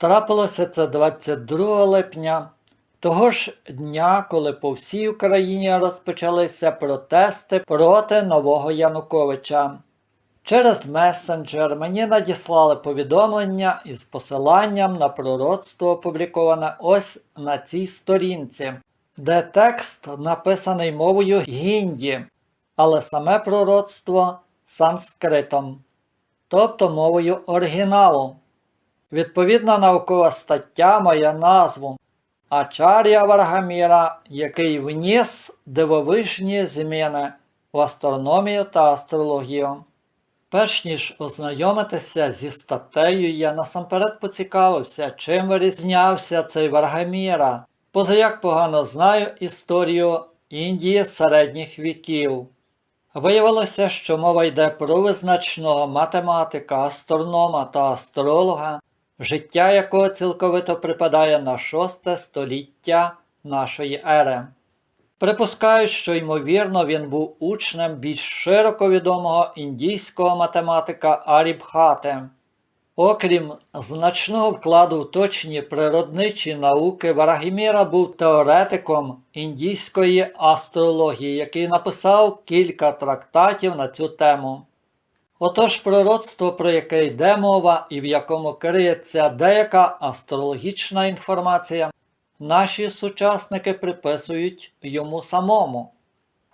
Трапилося це 22 липня, того ж дня, коли по всій Україні розпочалися протести проти нового Януковича. Через месенджер мені надіслали повідомлення із посиланням на пророцтво, опубліковане ось на цій сторінці, де текст написаний мовою гінді, але саме пророцтво санскритом, тобто мовою оригіналу. Відповідна наукова стаття має назву Ачар'я Варгаміра, який вніс дивовижні зміни в астрономію та астрологію. Перш ніж ознайомитися зі статтею, я насамперед поцікавився, чим вирізнявся цей Варгаміра, поза як погано знаю історію Індії середніх віків. Виявилося, що мова йде про визначного математика, астронома та астролога, життя якого цілковито припадає на шосте століття нашої ери. Припускаю, що ймовірно він був учнем більш широко відомого індійського математика Арібхати. Окрім значного вкладу в точні природничі науки, Варагіміра був теоретиком індійської астрології, який написав кілька трактатів на цю тему. Отож, пророцтво, про яке йде мова і в якому криється деяка астрологічна інформація, наші сучасники приписують йому самому.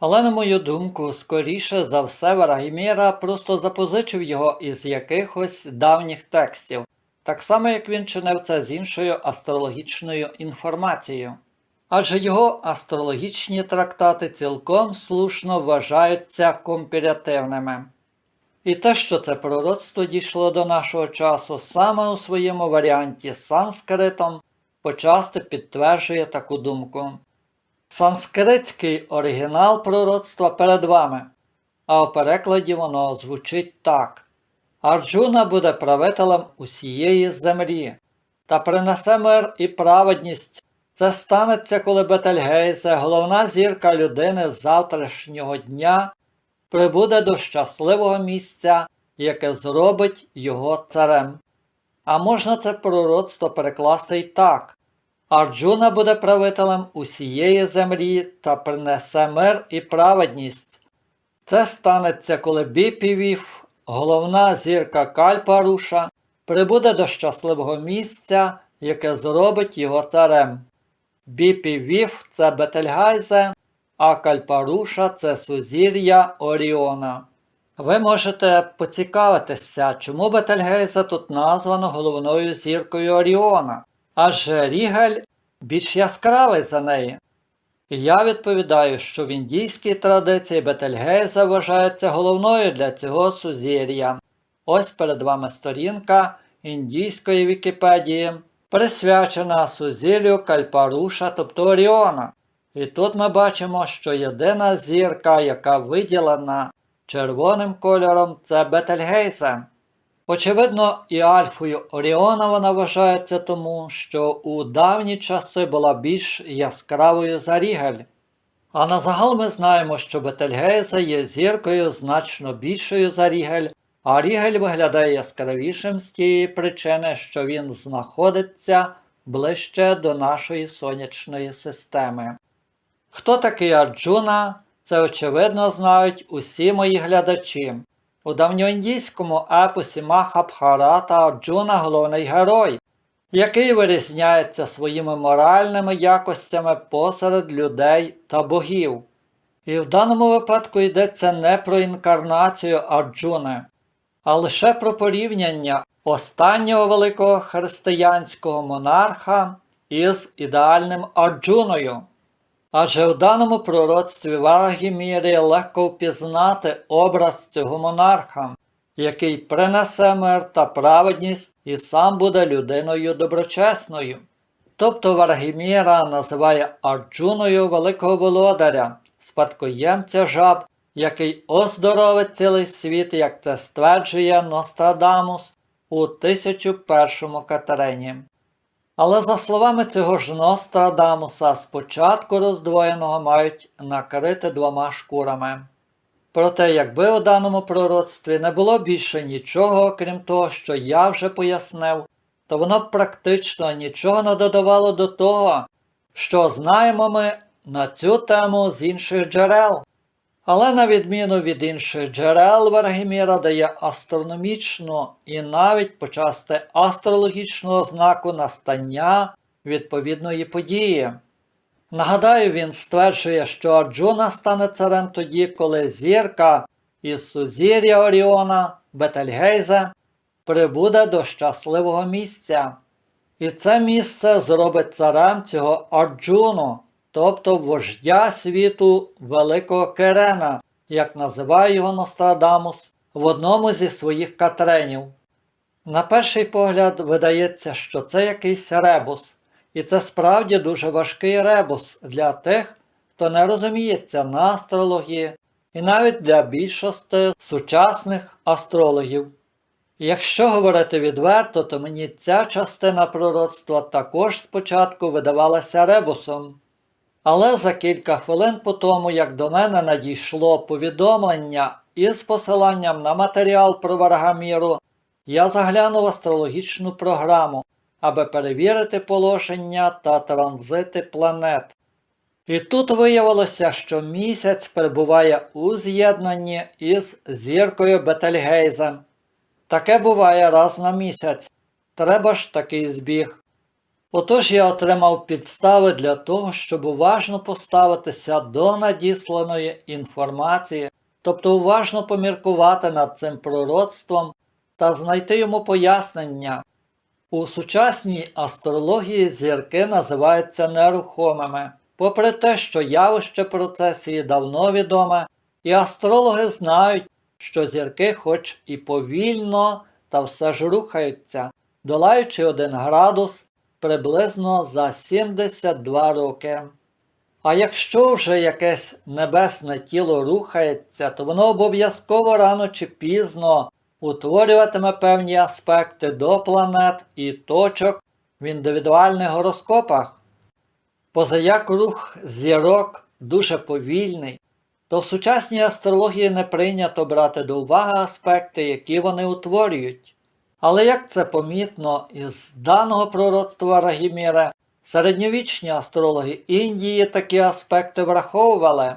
Але, на мою думку, скоріше за все Варагіміра просто запозичив його із якихось давніх текстів, так само як він чинив це з іншою астрологічною інформацією. Адже його астрологічні трактати цілком слушно вважаються компіративними. І те, що це пророцтво дійшло до нашого часу саме у своєму варіанті санскритом, почасти підтверджує таку думку. Санскритський оригінал пророцтва перед вами, а у перекладі воно звучить так. Арджуна буде правителем усієї землі та принесе мир і праведність. Це станеться, коли Бетельгейзе, головна зірка людини завтрашнього дня, прибуде до щасливого місця, яке зробить його царем. А можна це пророцтво перекласти й так. Арджуна буде правителем усієї землі та принесе мир і праведність. Це станеться, коли Біпівів, головна зірка Кальпаруша, прибуде до щасливого місця, яке зробить його царем. Біпівів це Бетельгайзе, а Кальпаруша це сузір'я Оріона. Ви можете поцікавитися, чому Бетельгейзе тут названо головною зіркою Оріона, адже Рігель більш яскравий за неї. Я відповідаю, що в індійській традиції Бетельгейзе вважається головною для цього сузір'я. Ось перед вами сторінка індійської Вікіпедії, присвячена сузір'ю Кальпаруша, тобто Оріона. І тут ми бачимо, що єдина зірка, яка виділена червоним кольором, це Бетельгейзе. Очевидно, і Альфою Оріона вона вважається тому, що у давні часи була більш яскравою за Рігель. А на загал ми знаємо, що Бетельгейзе є зіркою значно більшою за Рігель, а Рігель виглядає яскравішим з тієї причини, що він знаходиться ближче до нашої сонячної системи. Хто такий Арджуна? Це очевидно знають усі мої глядачі. У давньоіндійському епосі Махабхарата Арджуна головний герой, який вирізняється своїми моральними якостями посеред людей та богів. І в даному випадку йдеться не про інкарнацію Арджуни, а лише про порівняння останнього великого християнського монарха із ідеальним Арджуною. Адже в даному пророцтві Варагімірі легко впізнати образ цього монарха, який принесе мир та праведність і сам буде людиною доброчесною. Тобто Варгіміра називає Арджуною великого володаря, спадкоємця жаб, який оздоровить цілий світ, як це стверджує Нострадамус у 1001 Катерині. Але за словами цього ж Нострадамуса, спочатку роздвоєного мають накрити двома шкурами. Проте, якби у даному пророцтві не було більше нічого, крім того, що я вже пояснив, то воно практично нічого не додавало до того, що знаємо ми на цю тему з інших джерел. Але на відміну від інших джерел Варгіміра дає астрономічну і навіть почасти астрологічну ознаку настання відповідної події. Нагадаю, він стверджує, що Арджуна стане царем тоді, коли зірка із сузір'я Оріона Бетельгейзе прибуде до щасливого місця. І це місце зробить царем цього Арджуну, тобто вождя світу Великого Керена, як називає його Нострадамус в одному зі своїх катренів. На перший погляд видається, що це якийсь ребус, і це справді дуже важкий ребус для тих, хто не розуміється на астрології, і навіть для більшості сучасних астрологів. Якщо говорити відверто, то мені ця частина пророцтва також спочатку видавалася ребусом. Але за кілька хвилин по тому, як до мене надійшло повідомлення із посиланням на матеріал про Варгаміру, я заглянув астрологічну програму, аби перевірити положення та транзити планет. І тут виявилося, що місяць перебуває у з'єднанні із зіркою Бетельгейзем. Таке буває раз на місяць. Треба ж такий збіг. Отож я отримав підстави для того, щоб уважно поставитися до надісланої інформації, тобто уважно поміркувати над цим пророцтвом та знайти йому пояснення. У сучасній астрології зірки називаються нерухомими, попри те, що явище процесії давно відоме, і астрологи знають, що зірки хоч і повільно, та все ж рухаються, долаючи один градус приблизно за 72 роки. А якщо вже якесь небесне тіло рухається, то воно обов'язково рано чи пізно утворюватиме певні аспекти до планет і точок в індивідуальних гороскопах. Позаяк рух зірок дуже повільний, то в сучасній астрології не прийнято брати до уваги аспекти, які вони утворюють. Але як це помітно із даного пророцтва Рагіміра, середньовічні астрологи Індії такі аспекти враховували.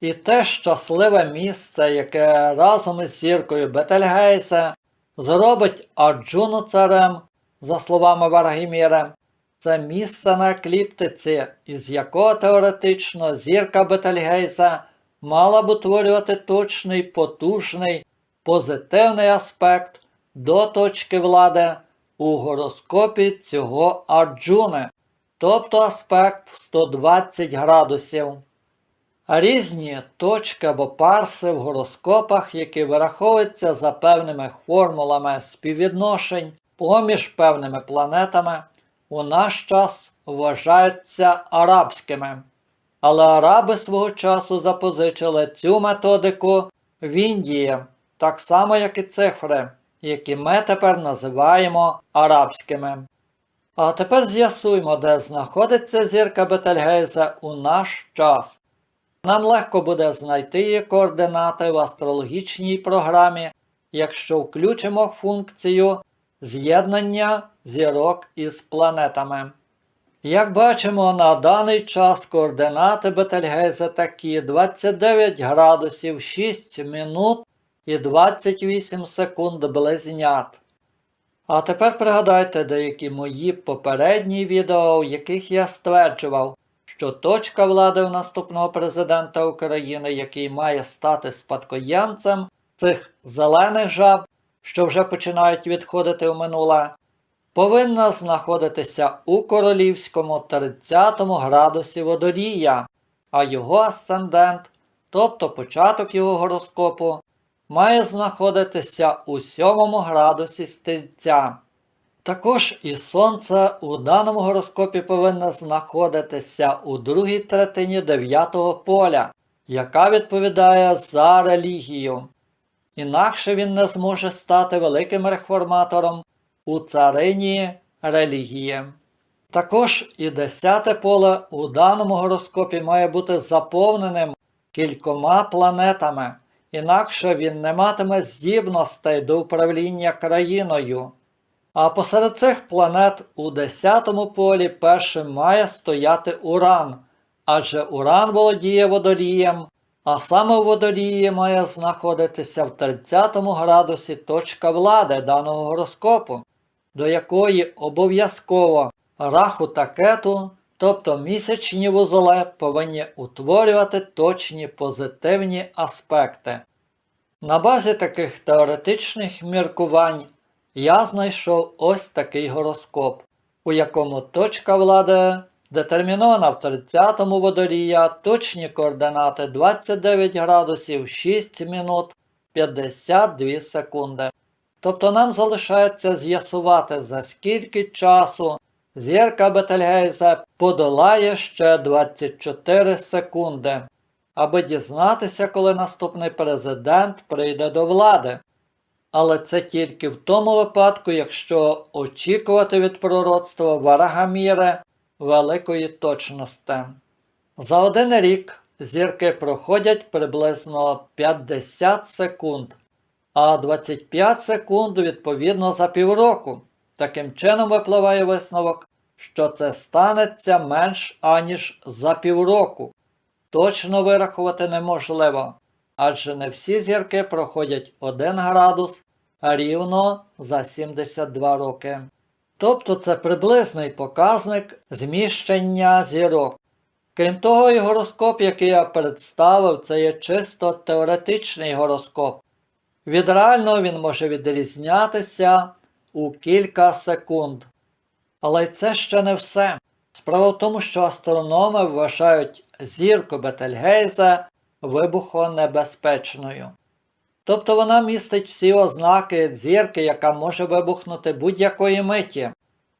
І те щасливе місце, яке разом із зіркою Бетельгейса зробить Арджуну царем, за словами Варгіміра, це місце на екліптиці, із якого теоретично зірка Бетельгейса мала б утворювати точний, потужний, позитивний аспект до точки влади у гороскопі цього Арджуни, тобто аспект в 120 градусів. Різні точки або парси в гороскопах, які вираховуються за певними формулами співвідношень поміж певними планетами, у наш час вважаються арабськими. Але араби свого часу запозичили цю методику в Індії, так само як і цифри, які ми тепер називаємо арабськими. А тепер з'ясуємо, де знаходиться зірка Бетельгейзе у наш час. Нам легко буде знайти її координати в астрологічній програмі, якщо включимо функцію з'єднання зірок із планетами. Як бачимо, на даний час координати Бетельгейзе такі 29 градусів 6 минут і 28 секунд близнят. А тепер пригадайте деякі мої попередні відео, в яких я стверджував, що точка влади у наступного президента України, який має стати спадкоємцем цих зелених жаб, що вже починають відходити в минуле, повинна знаходитися у королівському 30 градусі водорія, а його асцендент, тобто початок його гороскопу, має знаходитися у 7 градусі стільця. Також і Сонце у даному гороскопі повинно знаходитися у другій третині дев'ятого поля, яка відповідає за релігію. Інакше він не зможе стати великим реформатором у царині релігії. Також і десяте поле у даному гороскопі має бути заповненим кількома планетами, інакше він не матиме здібностей до управління країною. А посеред цих планет у 10-му полі першим має стояти Уран, адже Уран володіє водорієм, а саме у водорії має знаходитися в 30 градусі точка влади даного гороскопу, до якої обов'язково раху та кету, тобто місячні вузоли, повинні утворювати точні позитивні аспекти. На базі таких теоретичних міркувань я знайшов ось такий гороскоп, у якому точка влади детермінована в 30-му водорія, точні координати 29 градусів 6 минут 52 секунди. Тобто нам залишається з'ясувати, за скільки часу зірка Бетельгейзе подолає ще 24 секунди, аби дізнатися, коли наступний президент прийде до влади. Але це тільки в тому випадку, якщо очікувати від пророцтва Варагаміри великої точності. За один рік зірки проходять приблизно 50 секунд, а 25 секунд відповідно за півроку. Таким чином випливає висновок, що це станеться менш аніж за півроку. Точно вирахувати неможливо, адже не всі зірки проходять 1 градус рівно за 72 роки. Тобто це приблизний показник зміщення зірок. Крім того, і гороскоп, який я представив, це є чисто теоретичний гороскоп. Від реального він може відрізнятися у кілька секунд. Але це ще не все. Справа в тому, що астрономи вважають зірку Бетельгейзе вибухонебезпечною. Тобто вона містить всі ознаки зірки, яка може вибухнути будь-якої миті.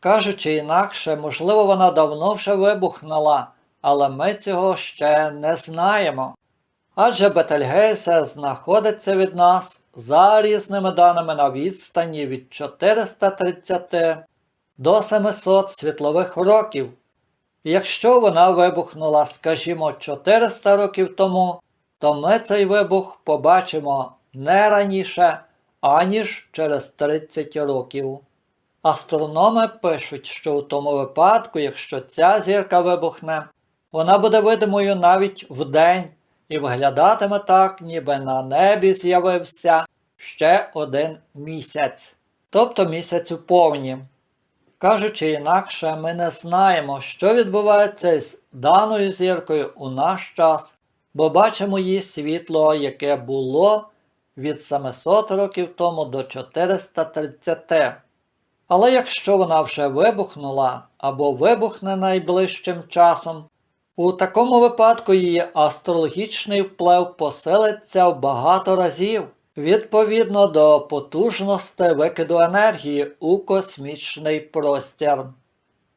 Кажучи інакше, можливо, вона давно вже вибухнула, але ми цього ще не знаємо. Адже Бетельгейсе знаходиться від нас за різними даними на відстані від 430 до 700 світлових років. Якщо вона вибухнула, скажімо, 400 років тому, то ми цей вибух побачимо не раніше, аніж через 30 років. Астрономи пишуть, що у тому випадку, якщо ця зірка вибухне, вона буде видимою навіть вдень і виглядатиме так, ніби на небі з'явився ще один місяць, тобто місяць у повні. Кажучи інакше, ми не знаємо, що відбувається з даною зіркою у наш час, бо бачимо її світло, яке було від 700 років тому до 430. Але якщо вона вже вибухнула або вибухне найближчим часом, у такому випадку її астрологічний вплив посилиться в багато разів відповідно до потужності викиду енергії у космічний простір.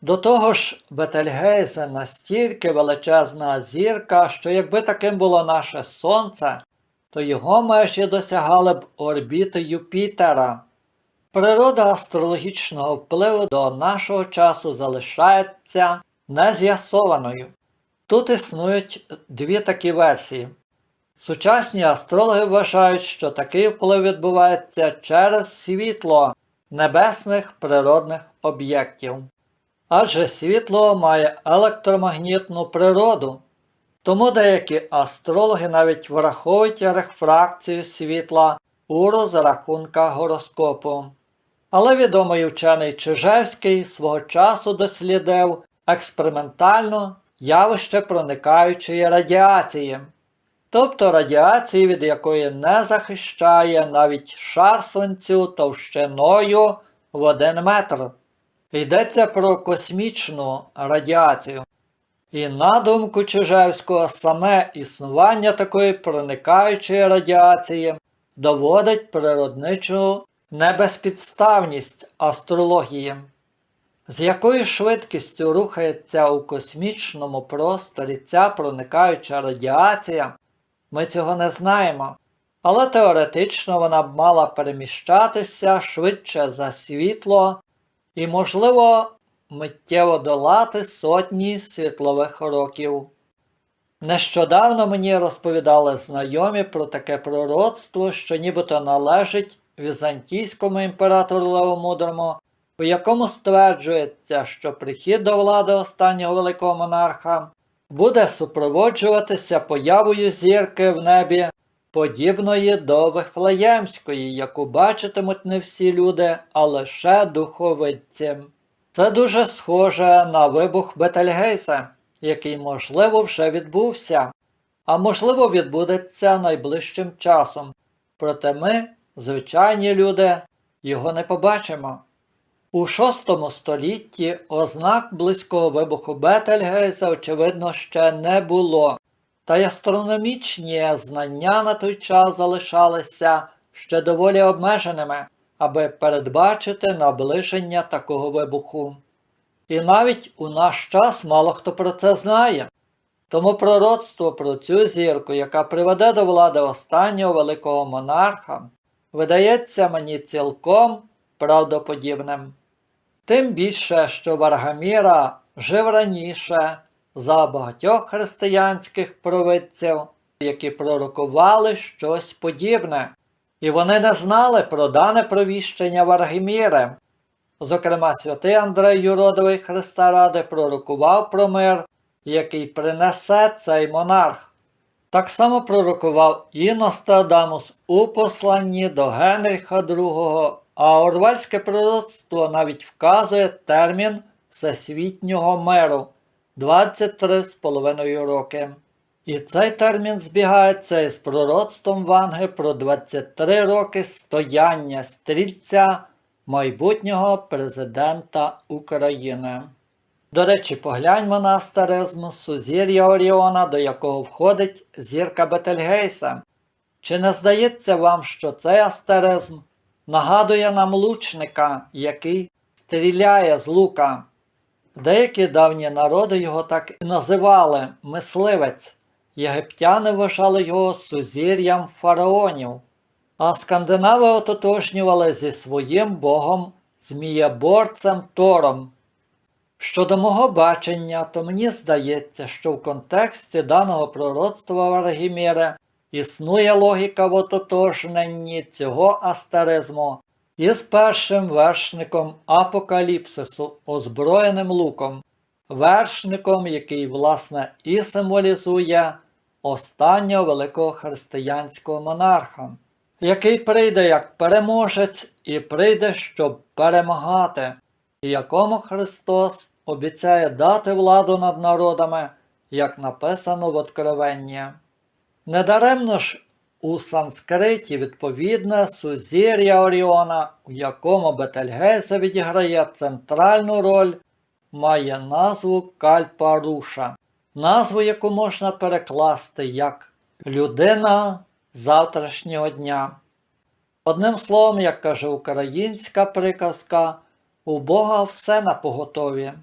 До того ж, Бетельгейзе настільки величезна зірка, що якби таким було наше Сонце, то його межі досягали б орбіти Юпітера. Природа астрологічного впливу до нашого часу залишається нез'ясованою. Тут існують дві такі версії. Сучасні астрологи вважають, що такий вплив відбувається через світло небесних природних об'єктів. Адже світло має електромагнітну природу, тому деякі астрологи навіть враховують рефракцію світла у розрахунках гороскопу. Але відомий учений Чижевський свого часу дослідив експериментально явище проникаючої радіації, тобто радіації, від якої не захищає навіть шар свинцю товщиною в 1 метр. Йдеться про космічну радіацію. І на думку Чижевського, саме існування такої проникаючої радіації доводить природничу небезпідставність астрології. З якою швидкістю рухається у космічному просторі ця проникаюча радіація, ми цього не знаємо, але теоретично вона б мала переміщатися швидше за світло і, можливо, миттєво долати сотні світлових років. Нещодавно мені розповідали знайомі про таке пророцтво, що нібито належить візантійському імператору Левомудрому, у якому стверджується, що прихід до влади останнього великого монарха буде супроводжуватися появою зірки в небі, подібної до Вифлеємської, яку бачитимуть не всі люди, а лише духовидці. Це дуже схоже на вибух Бетельгейса, який, можливо, вже відбувся, а можливо, відбудеться найближчим часом. Проте ми, звичайні люди, його не побачимо. У VI столітті ознак близького вибуху Бетельгейса, очевидно, ще не було, та й астрономічні знання на той час залишалися ще доволі обмеженими, аби передбачити наближення такого вибуху. І навіть у наш час мало хто про це знає. Тому пророцтво про цю зірку, яка приведе до влади останнього великого монарха, видається мені цілком правдоподібним. Тим більше, що Варгаміра жив раніше за багатьох християнських провидців, які пророкували щось подібне, і вони не знали про дане провіщення Варгаміри. Зокрема, святий Андрей Юродовий Христа Ради пророкував про мир, який принесе цей монарх. Так само пророкував і Нострадамус у посланні до Генріха II, а Орвальське пророцтво навіть вказує термін всесвітнього миру 23,5 роки. І цей термін збігається із пророцтвом Ванги про 23 роки стояння стрільця майбутнього президента України. До речі, погляньмо на астеризм сузір'я Оріона, до якого входить зірка Бетельгейса. Чи не здається вам, що цей астеризм нагадує нам лучника, який стріляє з лука? Деякі давні народи його так і називали мисливець. Єгиптяни вважали його сузір'ям фараонів, а скандинави ототожнювали зі своїм богом змієборцем Тором. Щодо мого бачення, то мені здається, що в контексті даного пророцтва Варгіміри існує логіка в ототожненні цього астеризму із першим вершником апокаліпсису, озброєним луком, вершником, який, власне, і символізує останнього великого християнського монарха, який прийде як переможець і прийде, щоб перемагати, якому Христос обіцяє дати владу над народами, як написано в Откровенні. Недаремно ж у санскриті відповідне сузір'я Оріона, у якому Бетельгейса відіграє центральну роль, має назву Кальпаруша, назву яку можна перекласти як людина завтрашнього дня. Одним словом, як каже українська приказка, у Бога все на поготові.